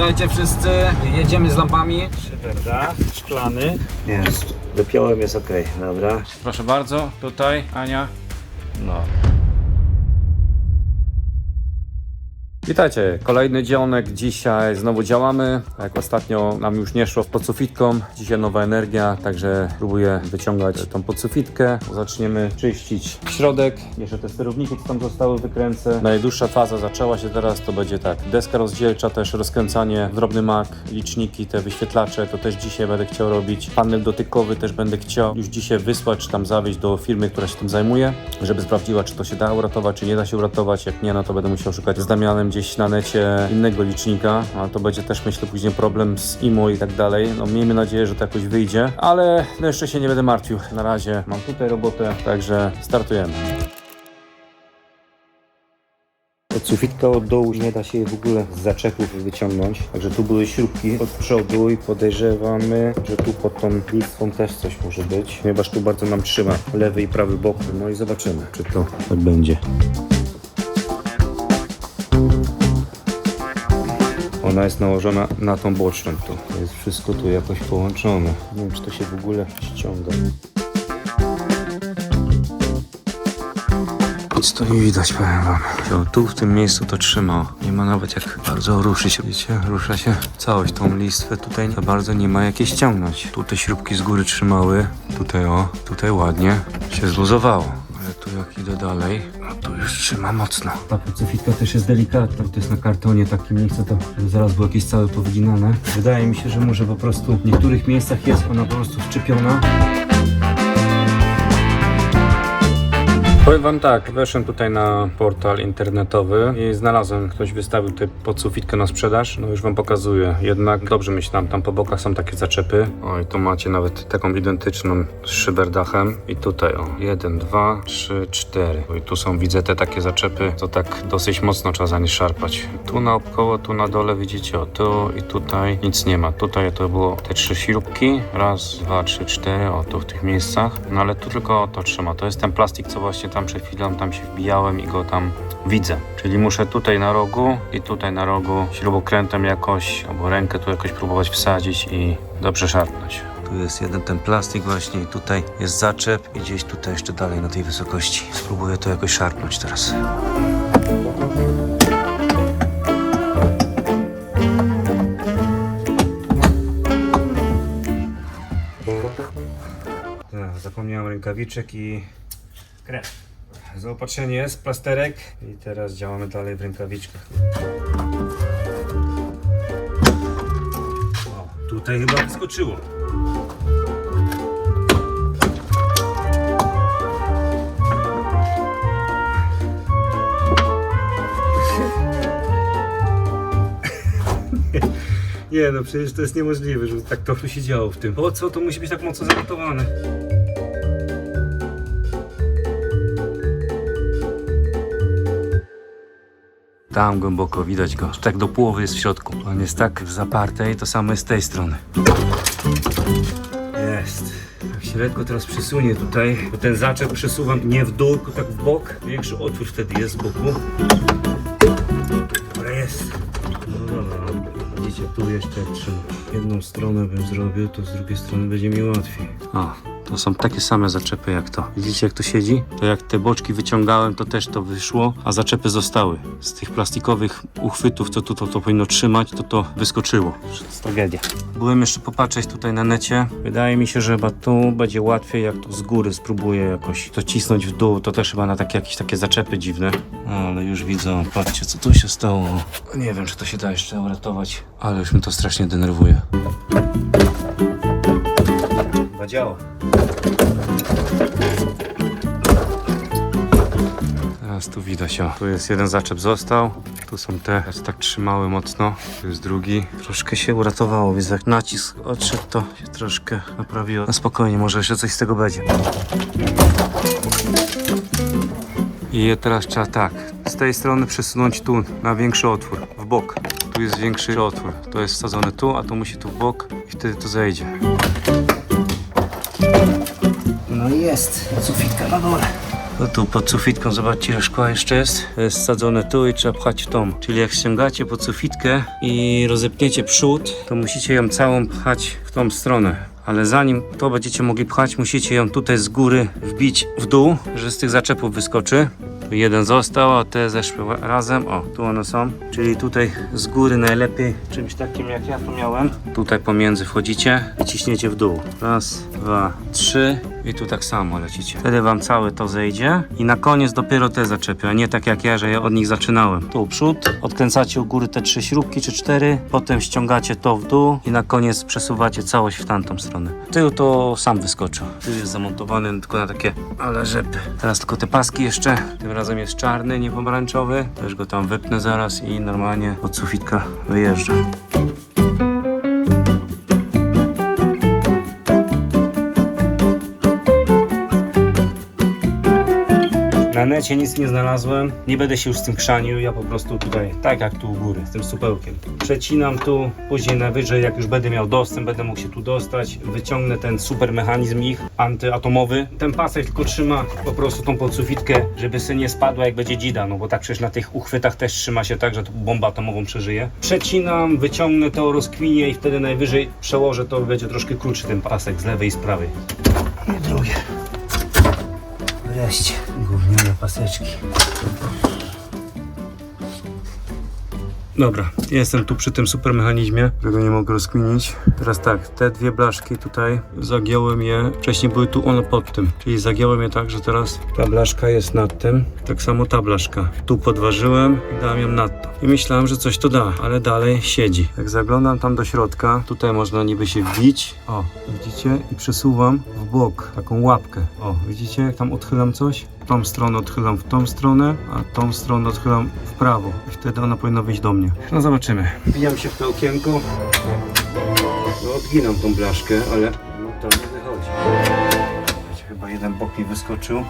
Witajcie wszyscy, jedziemy z lampami. Szyberda, szklany. Jest. Dopiąłem, jest ok. Dobra. Proszę bardzo, tutaj Ania. No. Witajcie, kolejny dzionek. Dzisiaj znowu działamy. Jak ostatnio nam już nie szło w podsufitką, dzisiaj nowa energia, także próbuję wyciągać tą podsufitkę. Zaczniemy czyścić środek. Jeszcze te sterowniki, co tam zostały, wykręcę. Najdłuższa faza zaczęła się teraz, to będzie tak. Deska rozdzielcza, też rozkręcanie, drobny mak, liczniki, te wyświetlacze, to też dzisiaj będę chciał robić. Panel dotykowy też będę chciał już dzisiaj wysłać, czy tam zawieźć do firmy, która się tym zajmuje, żeby sprawdziła, czy to się da uratować, czy nie da się uratować. Jak nie, no to będę musiał szukać z Damianem gdzieś na necie innego licznika, a to będzie też myślę później problem z IMO i tak dalej. No miejmy nadzieję, że to jakoś wyjdzie, ale no jeszcze się nie będę martwił. Na razie mam tutaj robotę, także startujemy. Od sufitka od dołu nie da się w ogóle z zaczepów wyciągnąć. Także tu były śrubki od przodu i podejrzewamy, że tu pod tą listwą też coś może być. Ponieważ tu bardzo nam trzyma lewy i prawy bok. No i zobaczymy, czy to tak będzie. Ona jest nałożona na tą boczną tu. To jest wszystko tu jakoś połączone. Nie wiem, czy to się w ogóle ściąga. Nic tu nie widać, powiem wam. Wziął tu w tym miejscu to trzymał. Nie ma nawet jak bardzo ruszyć. Widzicie, rusza się całość tą listwę. Tutaj za bardzo nie ma jak jej ściągnąć. Tu te śrubki z góry trzymały. Tutaj o, tutaj ładnie się zluzowało. Ale tu jak idę dalej, no tu już trzyma mocno. Ta pacyfitka też jest delikatna. To jest na kartonie takim, nie chcę to, żeby zaraz było jakieś całe powyginane. Wydaje mi się, że może po prostu w niektórych miejscach jest ona po prostu wczepiona. Powiem wam tak, weszłem tutaj na portal internetowy i znalazłem, ktoś wystawił tę podsufitkę na sprzedaż, no już wam pokazuję, jednak dobrze myślałem, tam po bokach są takie zaczepy, oj tu macie nawet taką identyczną z szyberdachem. I tutaj o, jeden, dwa, trzy, cztery, i tu są widzę te takie zaczepy, to tak dosyć mocno trzeba za nie szarpać, tu naokoło, tu na dole widzicie, o tu i tutaj. Nic nie ma, tutaj to było te trzy śrubki, raz, dwa, trzy, cztery, o tu w tych miejscach, no ale tu tylko to trzyma, to jest ten plastik, co właśnie tam przed chwilą tam się wbijałem i go tam widzę. Czyli muszę tutaj na rogu i tutaj na rogu śrubokrętem jakoś, albo rękę tu jakoś próbować wsadzić i dobrze szarpnąć. Tu jest jeden ten plastik właśnie i tutaj jest zaczep i gdzieś tutaj jeszcze dalej na tej wysokości. Spróbuję to jakoś szarpnąć teraz. Tak, zapomniałem rękawiczek i krew. Zaopatrzenie jest, plasterek i teraz działamy dalej w rękawiczkach. O, tutaj chyba wyskoczyło. Nie no, przecież to jest niemożliwe, żeby tak to się działo w tym. Po co to musi być tak mocno zamontowane? Tam głęboko widać go, tak do połowy jest w środku. On jest tak w zapartej, to samo jest z tej strony. Jest. Jak się lekko teraz przesunie tutaj, bo ten zaczep przesuwam nie w dół, tylko tak w bok. Większy otwór wtedy jest z boku. Dobra, jest. No dobra, no. Widzicie, tu jeszcze trzeba. Jedną stronę bym zrobił, to z drugiej strony będzie mi łatwiej. O, to są takie same zaczepy jak to. Widzicie jak to siedzi? To jak te boczki wyciągałem, to też to wyszło, a zaczepy zostały. Z tych plastikowych uchwytów, co tu to, to powinno trzymać, to to wyskoczyło. To jest tragedia. Byłem jeszcze popatrzeć tutaj na necie. Wydaje mi się, że chyba tu będzie łatwiej, jak to z góry spróbuję jakoś to cisnąć w dół. To też chyba na takie, jakieś takie zaczepy dziwne. Ale już widzę, patrzcie co tu się stało. Nie wiem, czy to się da jeszcze uratować, ale już mnie to strasznie denerwuje. Chyba działa. Teraz tu widać, o. Tu jest jeden zaczep został. Tu są te, teraz tak trzymały mocno. Tu jest drugi. Troszkę się uratowało, więc jak nacisk odszedł, to się troszkę naprawiło. Na spokojnie, może jeszcze coś z tego będzie. I teraz trzeba tak, z tej strony przesunąć tu na większy otwór, w bok. Tu jest większy otwór. To jest wsadzone tu, a to musi tu w bok i wtedy to zejdzie. Jest, sufitka na dole. No tu pod sufitką, zobaczcie ile szkła jeszcze jest. Jest sadzone tu i trzeba pchać w tą. Czyli jak ściągacie pod sufitkę i rozepniecie przód, to musicie ją całą pchać w tą stronę. Ale zanim to będziecie mogli pchać, musicie ją tutaj z góry wbić w dół, że z tych zaczepów wyskoczy. Tu jeden został, a te zeszły razem. O, tu one są. Czyli tutaj z góry najlepiej czymś takim jak ja tu miałem. Tutaj pomiędzy wchodzicie i ciśniecie w dół. Raz, dwa, trzy i tu tak samo lecicie. Wtedy wam całe to zejdzie i na koniec dopiero te zaczepy, a nie tak jak ja, że ja od nich zaczynałem. Tu przód, odkręcacie u góry te trzy śrubki czy cztery, potem ściągacie to w dół i na koniec przesuwacie całość w tamtą stronę. Tył to sam wyskoczył. Tył jest zamontowany tylko na takie ale rzepy. Teraz tylko te paski jeszcze. Tym razem jest czarny, nie pomarańczowy. Też go tam wypnę zaraz i normalnie od sufitka wyjeżdża. Na necie nic nie znalazłem, nie będę się już z tym chrzanił, ja po prostu tutaj, tak jak tu u góry, z tym supełkiem. Przecinam tu, później najwyżej jak już będę miał dostęp, będę mógł się tu dostać, wyciągnę ten super mechanizm ich, antyatomowy. Ten pasek tylko trzyma po prostu tą podsufitkę, żeby sobie nie spadła jak będzie dzida, no bo tak przecież na tych uchwytach też trzyma się tak, że tu bombę atomową przeżyje. Przecinam, wyciągnę to, rozkwinię i wtedy najwyżej przełożę to, będzie troszkę krótszy ten pasek z lewej i z prawej. I drugie. Wreszcie gówniane paseczki. Dobra, jestem tu przy tym super mechanizmie, którego nie mogę rozkminić. Teraz tak, te dwie blaszki tutaj, zagiąłem je, wcześniej były tu one pod tym, czyli zagiąłem je tak, że teraz ta blaszka jest nad tym, tak samo ta blaszka. Tu podważyłem i dałem ją nad to. I myślałem, że coś to da, ale dalej siedzi. Jak zaglądam tam do środka, tutaj można niby się wbić, o, widzicie, i przesuwam w bok taką łapkę. O, widzicie, jak tam odchylam coś? Tą stronę odchylam w tą stronę, a tą stronę odchylam w prawo. I wtedy ona powinna wyjść do mnie. No zobaczymy. Wbijam się w to okienko. No odginam tą blaszkę, ale no to nie wychodzi. Chyba jeden bok mi wyskoczył.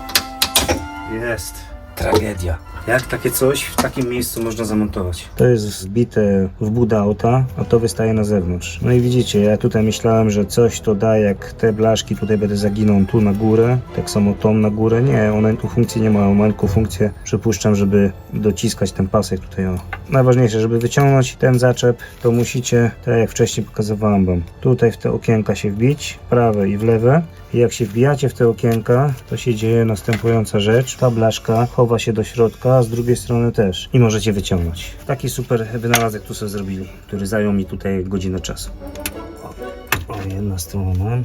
Jest. Tragedia. Jak takie coś w takim miejscu można zamontować? To jest wbite w budę auta, a to wystaje na zewnątrz. No i widzicie, ja tutaj myślałem, że coś to da, jak te blaszki tutaj będę zaginął tu na górę, tak samo tą na górę. Nie, one tu funkcji nie mają, mają tylko funkcję, przypuszczam, żeby dociskać ten pasek tutaj. O. Najważniejsze, żeby wyciągnąć ten zaczep, to musicie, tak jak wcześniej pokazywałem wam, tutaj w te okienka się wbić, w prawe i w lewe. I jak się wbijacie w te okienka, to się dzieje następująca rzecz. Ta blaszka chowa się do środka, a z drugiej strony też. I możecie wyciągnąć. Taki super wynalazek tu sobie zrobili, który zajął mi tutaj godzinę czasu. O, o jedna strona.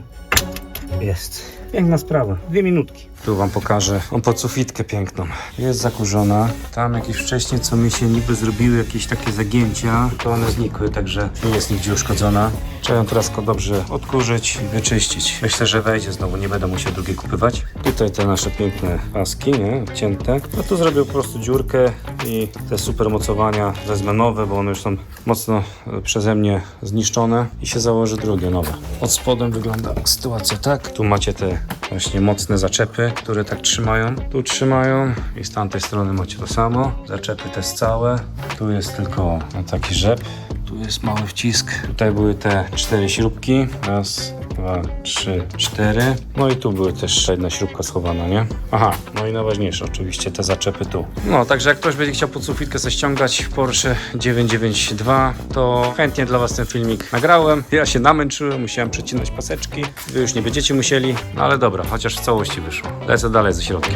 Jest. Piękna sprawa. Dwie minutki. Tu wam pokażę. On pod sufitkę piękną. Jest zakurzona. Tam jakieś wcześniej, co mi się niby zrobiły jakieś takie zagięcia, to one znikły, także nie jest nigdzie uszkodzona. Trzeba ją teraz dobrze odkurzyć i wyczyścić. Myślę, że wejdzie znowu, nie będę musiał drugiej kupywać. Tutaj te nasze piękne paski, nie? Odcięte. No tu zrobię po prostu dziurkę i te super mocowania wezmę nowe, bo one już są mocno e, przeze mnie zniszczone i się założy drugie, nowe. Pod spodem wygląda sytuacja tak. Tu macie te właśnie mocne zaczepy, które tak trzymają. Tu trzymają i z tamtej strony macie to samo. Zaczepy te całe. Tu jest tylko no, taki rzep. Tu jest mały wcisk. Tutaj były te cztery śrubki. Raz, dwa, trzy, cztery. No i tu były też jedna śrubka schowana, nie? Aha, no i najważniejsze oczywiście te zaczepy tu. No, także jak ktoś będzie chciał pod sufitkę sobie ściągać Porsche 992, to chętnie dla Was ten filmik nagrałem. Ja się namęczyłem, musiałem przecinać paseczki. Wy już nie będziecie musieli, no ale dobra, chociaż w całości wyszło. Lecę dalej ze środkiem.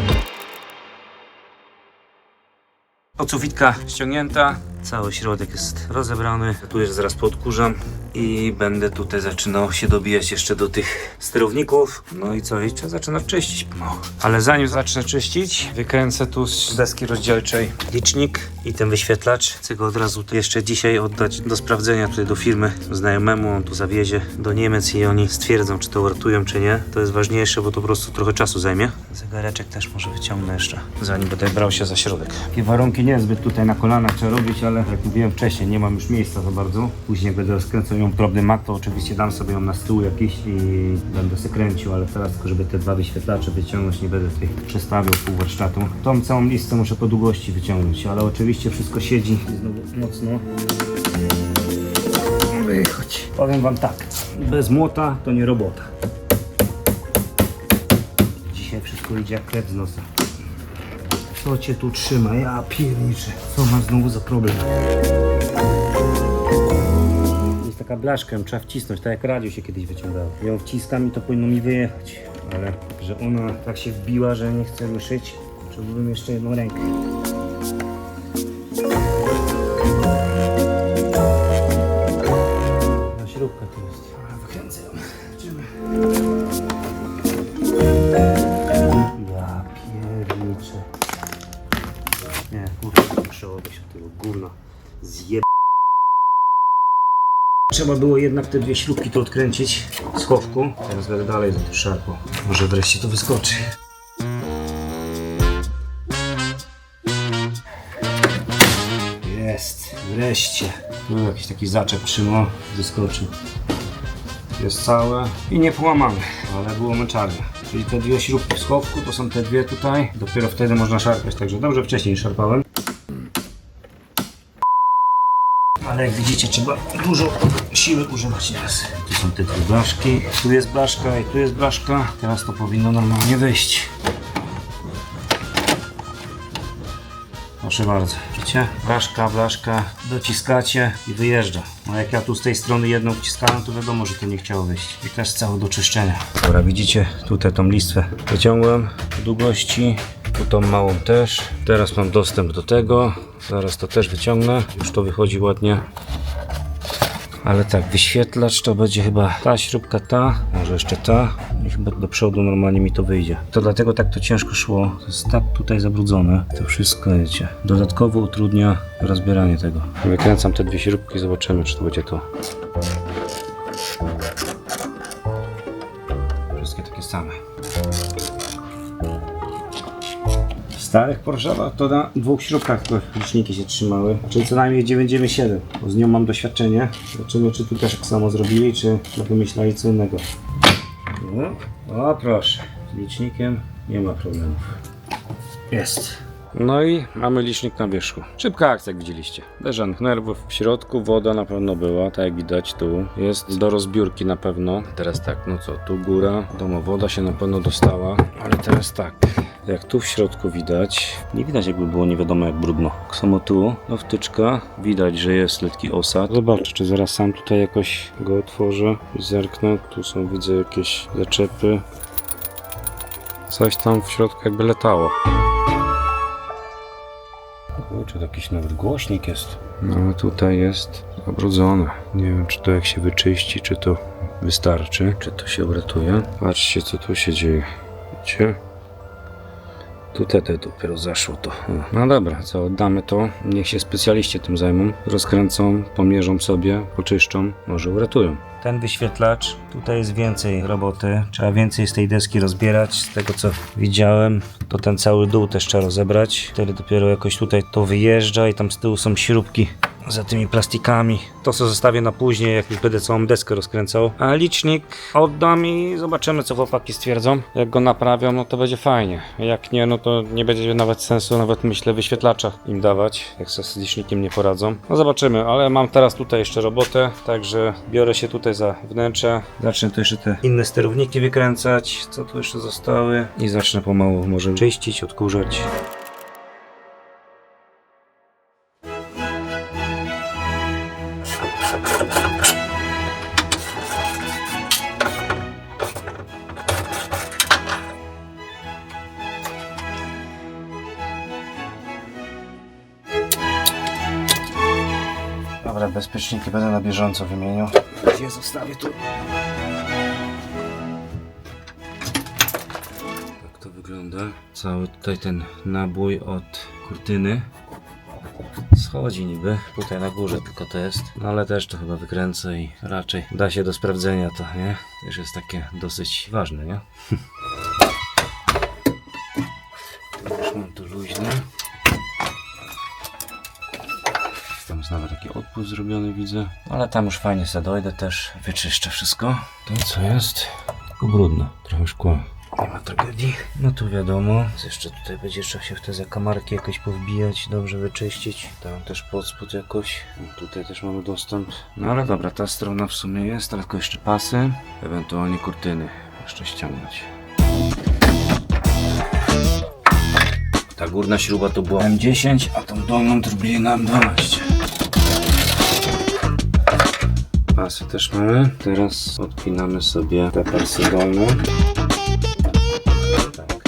Podsufitka ściągnięta, cały środek jest rozebrany. Tu już zaraz podkurzam i będę tutaj zaczynał się dobijać jeszcze do tych sterowników. No i co, i trzeba zaczynać czyścić pomału. Ale zanim zacznę czyścić, wykręcę tu z deski rozdzielczej licznik i ten wyświetlacz. Chcę go od razu jeszcze dzisiaj oddać do sprawdzenia tutaj do firmy znajomemu. On tu zawiezie do Niemiec i oni stwierdzą, czy to wartują, czy nie. To jest ważniejsze, bo to po prostu trochę czasu zajmie. Zegareczek też może wyciągnę jeszcze, zanim będę brał się za środek. Takie warunki niezbyt tutaj na kolanach trzeba robić, ale jak mówiłem wcześniej, nie mam już miejsca za bardzo. Później będę rozkręcał ją drobny mak, to oczywiście dam sobie ją na stół jakiś i będę se kręcił, ale teraz żeby te dwa wyświetlacze wyciągnąć, nie będę tutaj przestawiał pół warsztatu. Tą całą listę muszę po długości wyciągnąć, ale oczywiście wszystko siedzi znowu mocno. Wychodź. Powiem wam tak, bez młota to nie robota. Dzisiaj wszystko idzie jak krew z nosa. Co cię tu trzyma? Ja pierniczę. Co masz znowu za problem? Taka blaszka, trzeba wcisnąć, tak jak radio się kiedyś wyciągało. Ją wciskam i to powinno mi wyjechać. Ale że ona tak się wbiła, że nie chce ruszyć, potrzebujemy jeszcze jedną rękę. Trzeba było jednak te dwie śrubki to odkręcić z chowku. Teraz będę dalej do szarpał. Może wreszcie to wyskoczy. Jest, wreszcie. Tu jakiś taki zaczep trzymał, wyskoczył. Jest całe i nie połamane, ale było męczarnie. Czyli te dwie śrubki w schowku to są te dwie tutaj. Dopiero wtedy można szarpać, także dobrze wcześniej szarpałem. Ale jak widzicie trzeba dużo siły używać teraz. Tu są te dwie blaszki, tu jest blaszka i tu jest blaszka. Teraz to powinno normalnie wyjść. Proszę bardzo, widzicie? Blaszka, blaszka, dociskacie i wyjeżdża. No jak ja tu z tej strony jedną wciskałem, to wiadomo, że to nie chciało wyjść. I też całe do czyszczenia. Dobra, widzicie? Tutaj tą listwę wyciągłem długości, tu tą małą też. Teraz mam dostęp do tego. Zaraz to też wyciągnę. Już to wychodzi ładnie. Ale tak, wyświetlacz to będzie chyba ta śrubka, ta, może jeszcze ta i chyba do przodu normalnie mi to wyjdzie. To dlatego tak to ciężko szło. To jest tak tutaj zabrudzone. To wszystko, wiecie, dodatkowo utrudnia rozbieranie tego. Wykręcam te dwie śrubki i zobaczymy, czy to będzie to. Wszystkie takie same. Starych Porsche'ach to na dwóch śrubkach liczniki się trzymały, czyli co najmniej 997, bo z nią mam doświadczenie. Zobaczymy, czy tu też tak samo zrobili, czy wymyślali co innego. No, o proszę, z licznikiem nie ma problemów. Jest. No i mamy licznik na wierzchu. Szybka akcja, jak widzieliście. Bez żadnych nerwów. W środku woda na pewno była, tak jak widać tu. Jest do rozbiórki na pewno. Teraz tak, no co, tu góra, domo woda się na pewno dostała. Ale teraz tak, jak tu w środku widać, nie widać jakby było nie wiadomo jak brudno. Tak samo tu, no wtyczka, widać, że jest letki osad. Zobaczę, czy zaraz sam tutaj jakoś go otworzę i zerknę. Tu są, widzę, jakieś zaczepy. Coś tam w środku jakby letało. Kurczę, to jakiś nawet głośnik jest. No tutaj jest zabrudzone. Nie wiem, czy to jak się wyczyści, czy to wystarczy, czy to się uratuje. Patrzcie, co tu się dzieje. Widzicie? Tutaj to dopiero zaszło to. O. No dobra, co, oddamy to. Niech się specjaliści tym zajmą. Rozkręcą, pomierzą sobie, poczyszczą, może uratują. Ten wyświetlacz, tutaj jest więcej roboty. Trzeba więcej z tej deski rozbierać. Z tego co widziałem, to ten cały dół też trzeba rozebrać. Wtedy dopiero jakoś tutaj to wyjeżdża i tam z tyłu są śrubki za tymi plastikami. To co zostawię na później, jak już będę całą deskę rozkręcał. A licznik oddam i zobaczymy co chłopaki stwierdzą. Jak go naprawią, no to będzie fajnie. Jak nie, no to nie będzie nawet sensu nawet myślę wyświetlacza im dawać, jak sobie z licznikiem nie poradzą. No zobaczymy, ale mam teraz tutaj jeszcze robotę, także biorę się tutaj za wnętrze. Zacznę tu jeszcze te inne sterowniki wykręcać, co tu jeszcze zostały i zacznę pomału może czyścić, odkurzać. Będę na bieżąco wymieniał. Gdzie zostawię tu? Tak to wygląda. Cały tutaj ten nabój od kurtyny. Schodzi niby, tutaj na górze tylko to jest, no ale też to chyba wykręcę i raczej da się do sprawdzenia to, nie? Też jest takie dosyć ważne, nie? zrobiony, widzę. Ale tam już fajnie sobie dojdę też, wyczyszczę wszystko. To co jest? Tylko brudno, trochę szkła. Nie ma tragedii. No tu wiadomo, jeszcze tutaj będzie trzeba się w te zakamarki jakoś powbijać, dobrze wyczyścić. Tam też pod spód jakoś. No, tutaj też mamy dostęp. No ale dobra, ta strona w sumie jest, tylko jeszcze pasy, ewentualnie kurtyny jeszcze ściągnąć. Ta górna śruba to była M10, a tą dolną to na M12. Pasy też mamy. Teraz odpinamy sobie te pasy dolne. Tak.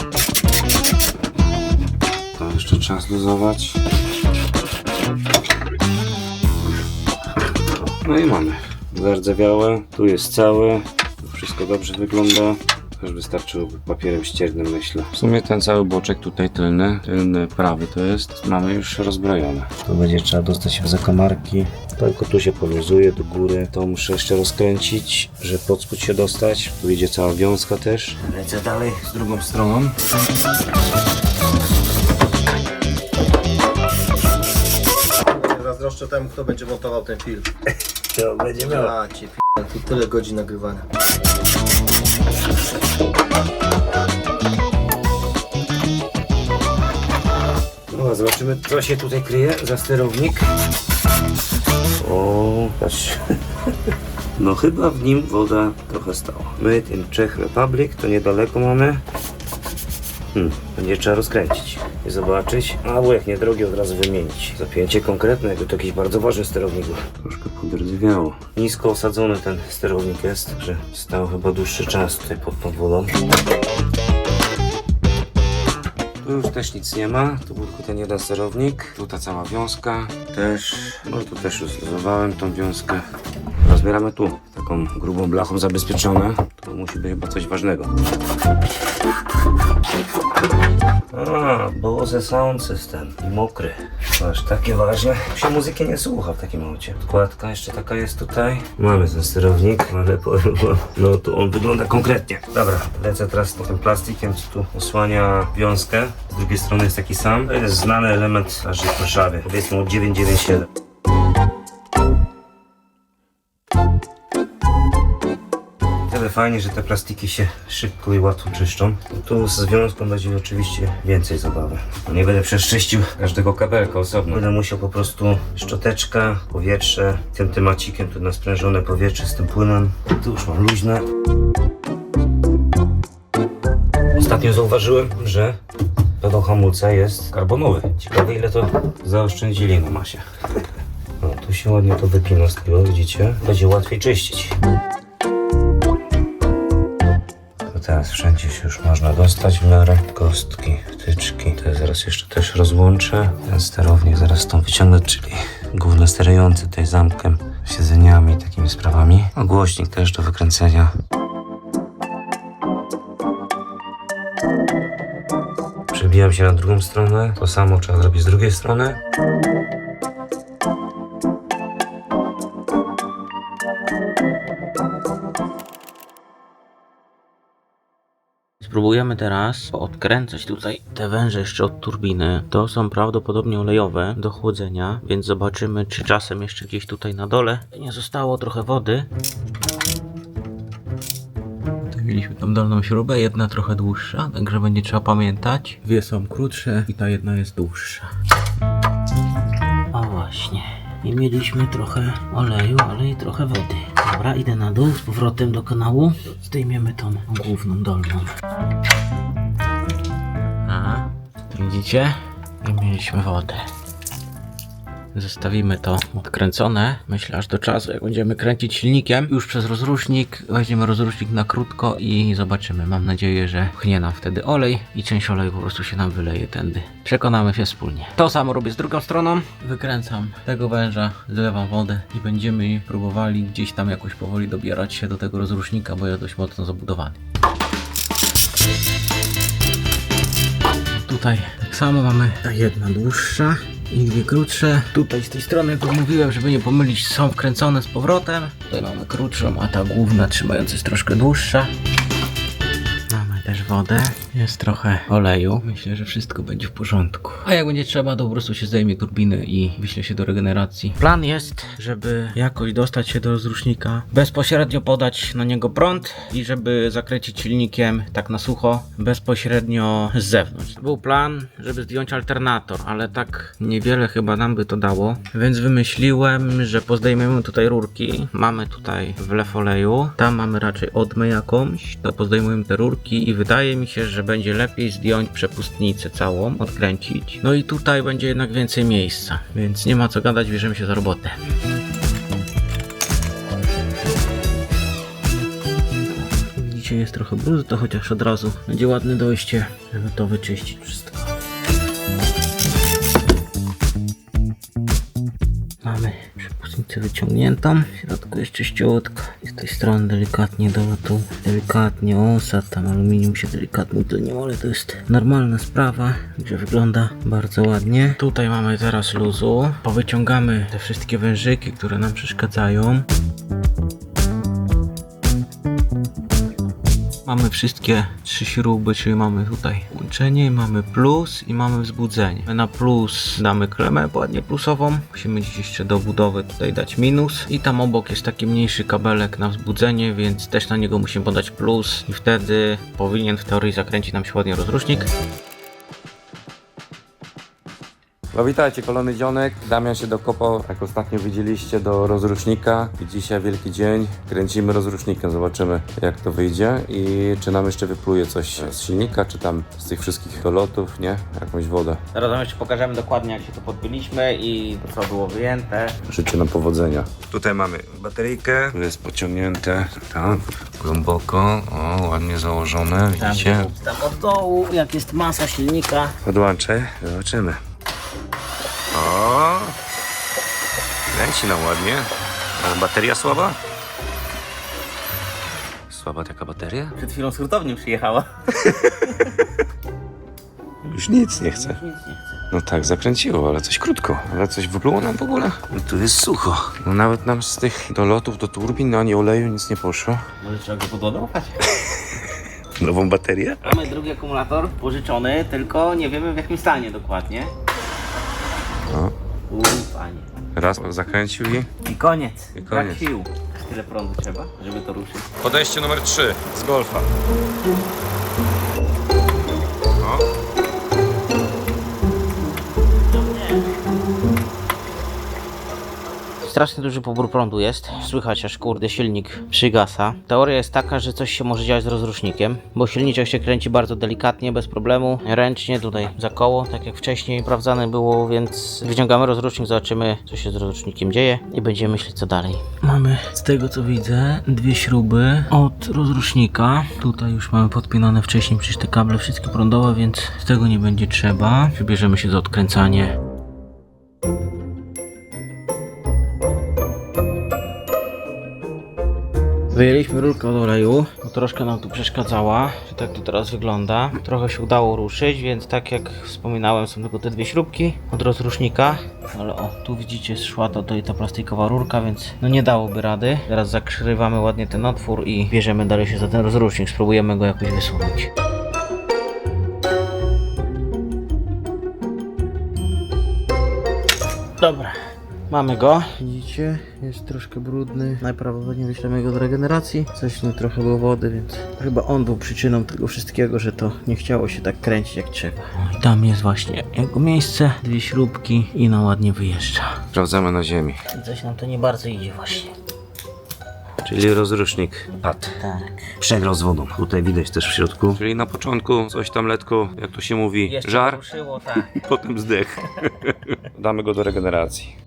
To jeszcze trzeba zluzować. No i mamy. Zardzewiałe, tu jest całe. Wszystko dobrze wygląda. Już wystarczyłoby papierem ściernym, myślę. W sumie ten cały boczek tutaj tylny, tylny prawy to jest, mamy już rozbrojone. Tu będzie trzeba dostać w zakamarki. Tylko tu się poluzuje do góry. To muszę jeszcze rozkręcić, żeby pod spód się dostać. Tu idzie cała wiązka też. Lecę dalej z drugą stroną. Zazdroszczę temu, kto będzie montował ten film. To będzie miało. A cię tu tyle godzin nagrywania. No, zobaczymy, co się tutaj kryje za sterownik. O, patrz. No chyba w nim woda trochę stała. Made in Czech Republic, to niedaleko mamy. Hmm, będzie trzeba rozkręcić i zobaczyć. Albo jak nie drogi, od razu wymienić. Zapięcie konkretne, jakby to jakiś bardzo ważny sterownik był. Troszkę podrdzewiało. Nisko osadzony ten sterownik jest, że stał chyba dłuższy czas tutaj pod wodą. Tu już też nic nie ma, tu był tylko ten jeden sterownik, tu ta cała wiązka też, no tu też już zluzowałem tą wiązkę. Rozbieramy tu, taką grubą blachą zabezpieczone, to musi być chyba coś ważnego. A, Bose Sound System, mokry, aż takie ważne. Się muzyki nie słucha w takim aucie. Składka jeszcze taka jest tutaj. Mamy ten sterownik, ale wam, no to on wygląda konkretnie. Dobra, lecę teraz tym plastikiem, co tu osłania wiązkę. Z drugiej strony jest taki sam. To jest znany element aż w Warszawie, powiedzmy od 997. fajnie, że te plastiki się szybko i łatwo czyszczą. Tu z związką będzie oczywiście więcej zabawy. Nie będę przeszczyścił każdego kabelka osobno. Będę musiał po prostu szczoteczka, powietrze, tym temacikiem tu na sprężone powietrze z tym płynem. Tu już mam luźne. Ostatnio zauważyłem, że pedał hamulca jest karbonowy. Ciekawe ile to zaoszczędzili na masie. No, tu się ładnie to wypina z widzicie? Będzie łatwiej czyścić. Teraz wszędzie się już można dostać w miarę. Kostki, wtyczki. To ja zaraz jeszcze też rozłączę. Ten sterownik zaraz stąd wyciągnę, czyli główny sterujący tutaj zamkiem, siedzeniami takimi sprawami. A głośnik też do wykręcenia. Przebijam się na drugą stronę. To samo trzeba zrobić z drugiej strony. Spróbujemy teraz odkręcać tutaj te węże jeszcze od turbiny. To są prawdopodobnie olejowe do chłodzenia, więc zobaczymy, czy czasem jeszcze gdzieś tutaj na dole nie zostało trochę wody. Tutaj mieliśmy tą dolną śrubę, jedna trochę dłuższa, także będzie trzeba pamiętać. Dwie są krótsze i ta jedna jest dłuższa. O właśnie. I mieliśmy trochę oleju, ale i trochę wody. Dobra, idę na dół z powrotem do kanału. Zdejmiemy tą główną dolną. A, widzicie? I mieliśmy wodę. Zostawimy to odkręcone. Myślę aż do czasu, jak będziemy kręcić silnikiem. Już przez rozrusznik. Weźmiemy rozrusznik na krótko i zobaczymy. Mam nadzieję, że pchnie nam wtedy olej i część oleju po prostu się nam wyleje tędy. Przekonamy się wspólnie. To samo robię z drugą stroną. Wykręcam tego węża, zlewam wodę i będziemy próbowali gdzieś tam jakoś powoli dobierać się do tego rozrusznika, bo jest dość mocno zabudowany. Tutaj tak samo mamy ta jedna dłuższa i dwie krótsze. Tutaj z tej strony, jak mówiłem, żeby nie pomylić, są wkręcone z powrotem. Tutaj mamy krótszą, a ta główna trzymająca jest troszkę dłuższa. Też wodę. Jest trochę oleju. Myślę, że wszystko będzie w porządku. A jak będzie trzeba, to po prostu się zdejmie turbiny i wyśle się do regeneracji. Plan jest, żeby jakoś dostać się do rozrusznika, bezpośrednio podać na niego prąd i żeby zakręcić silnikiem tak na sucho, bezpośrednio z zewnątrz. Był plan, żeby zdjąć alternator, ale tak niewiele chyba nam by to dało, więc wymyśliłem, że pozdejmiemy tutaj rurki. Mamy tutaj wlew oleju, tam mamy raczej odmę jakąś, to pozdejmujemy te rurki i wydaje mi się, że będzie lepiej zdjąć przepustnicę całą, odkręcić. No i tutaj będzie jednak więcej miejsca, więc nie ma co gadać, bierzemy się za robotę. Widzicie, jest trochę brudu, to chociaż od razu będzie ładne dojście, żeby to wyczyścić wszystko. Przepustnicę wyciągniętą, w środku jest czyściutko. Z tej strony delikatnie do lotu, delikatnie osad, tam aluminium się delikatnie utleniło, ale to jest normalna sprawa, że wygląda bardzo ładnie. Tutaj mamy teraz luzu, powyciągamy te wszystkie wężyki, które nam przeszkadzają. Mamy wszystkie trzy śruby, czyli mamy tutaj łączenie, mamy plus i mamy wzbudzenie. Na plus damy klemę ładnie plusową. Musimy dziś jeszcze do budowy tutaj dać minus. I tam obok jest taki mniejszy kabelek na wzbudzenie, więc też na niego musimy podać plus i wtedy powinien w teorii zakręcić nam się ładnie rozrusznik. No witajcie, kolejny dzionek. Damian się dokopał, jak ostatnio widzieliście, do rozrusznika. I dzisiaj wielki dzień. Kręcimy rozrusznikiem, zobaczymy jak to wyjdzie i czy nam jeszcze wypluje coś z silnika, czy tam z tych wszystkich dolotów, nie? Jakąś wodę. Zaraz jeszcze pokażemy dokładnie jak się to podbiliśmy i co było wyjęte. Życzę nam powodzenia. Tutaj mamy bateryjkę, tu jest pociągnięte, tam głęboko, o, ładnie założone, widzicie? Tam od dołu, jak jest masa silnika, Podłączę, zobaczymy. O! Kręci nam ładnie. Ale bateria słaba? Słaba taka bateria? przed chwilą z hurtowni przyjechała. Już nic nie chce. Nic nie chcę. No tak, zakręciło, ale coś krótko. Ale coś wypluło nam w ogóle? No tu jest sucho. No nawet nam z tych dolotów do turbin ani oleju nic nie poszło. Może trzeba go podładować? Nową baterię? Mamy drugi akumulator pożyczony, tylko nie wiemy w jakim stanie dokładnie. Uuu, panie. Raz zakręcił i... I koniec. I Brak koniec. sił. Tyle prądu trzeba, żeby to ruszyć. Podejście numer 3 z golfa. Strasznie duży pobór prądu jest. Słychać aż kurde silnik przygasa. Teoria jest taka, że coś się może dziać z rozrusznikiem, bo silniczek się kręci bardzo delikatnie, bez problemu, ręcznie tutaj za koło, tak jak wcześniej sprawdzane było, więc wyciągamy rozrusznik, zobaczymy co się z rozrusznikiem dzieje i będziemy myśleć co dalej. Mamy z tego co widzę dwie śruby od rozrusznika. Tutaj już mamy podpinane wcześniej przecież te kable wszystkie prądowe, więc z tego nie będzie trzeba. Wybierzemy się za odkręcanie. Wyjęliśmy rurkę od oleju, bo troszkę nam tu przeszkadzała, tak to teraz wygląda. Trochę się udało ruszyć, więc tak jak wspominałem, są tylko te dwie śrubki od rozrusznika. Ale o, tu widzicie, szła to tutaj ta plastikowa rurka, więc no nie dałoby rady. Teraz zakrywamy ładnie ten otwór i bierzemy dalej się za ten rozrusznik, spróbujemy go jakoś wysunąć. Dobra, Mamy go. Widzicie? Jest troszkę brudny. Najprawdopodobniej wyślemy go do regeneracji. Coś nie trochę było wody, więc chyba on był przyczyną tego wszystkiego, że to nie chciało się tak kręcić jak trzeba. I tam jest właśnie jego miejsce. Dwie śrubki i no ładnie wyjeżdża. Sprawdzamy na ziemi. Coś nam to nie bardzo idzie właśnie. Czyli rozrusznik padł. Tak. Przegrał z wodą. Tutaj widać też w środku. Czyli na początku coś tam letko, jak to się mówi, żar, ruszyło, tak. potem zdech. Damy go do regeneracji.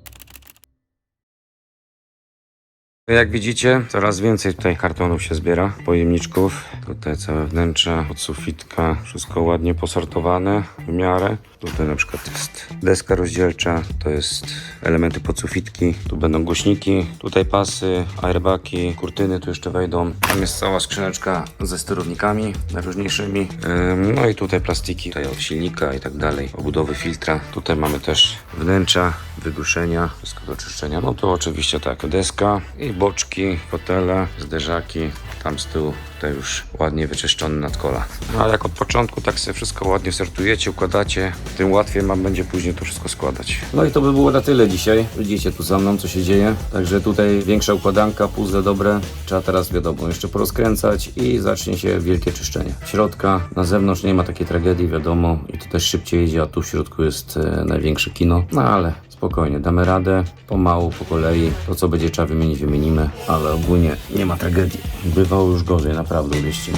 Jak widzicie, coraz więcej tutaj kartonów się zbiera, pojemniczków. Tutaj całe wnętrze, podsufitka, wszystko ładnie posortowane w miarę. Tutaj na przykład jest deska rozdzielcza, to jest elementy podsufitki, tu będą głośniki, tutaj pasy, airbagi, kurtyny tu jeszcze wejdą. Tam jest cała skrzyneczka ze sterownikami najróżniejszymi. Ym, No i tutaj plastiki, tutaj od silnika i tak dalej, obudowy filtra. Tutaj mamy też wnętrza, wygłuszenia, wszystko do czyszczenia. No to oczywiście tak, deska i boczki, fotele, zderzaki, tam z tyłu tutaj już ładnie wyczyszczony nadkola. No, ale jak od początku tak sobie wszystko ładnie sortujecie, układacie, tym łatwiej wam będzie później to wszystko składać. No i to by było na tyle dzisiaj. Widzicie tu za mną co się dzieje. Także tutaj większa układanka, puzzle dobre. Trzeba teraz wiadomo jeszcze porozkręcać i zacznie się wielkie czyszczenie. Środka, na zewnątrz nie ma takiej tragedii, wiadomo, i to też szybciej jedzie, a tu w środku jest e, największe kino. No ale spokojnie, damy radę, pomału, po kolei. To co będzie trzeba wymienić, wymienimy, ale ogólnie nie ma tragedii. Bywało już gorzej, naprawdę, uwierzcie.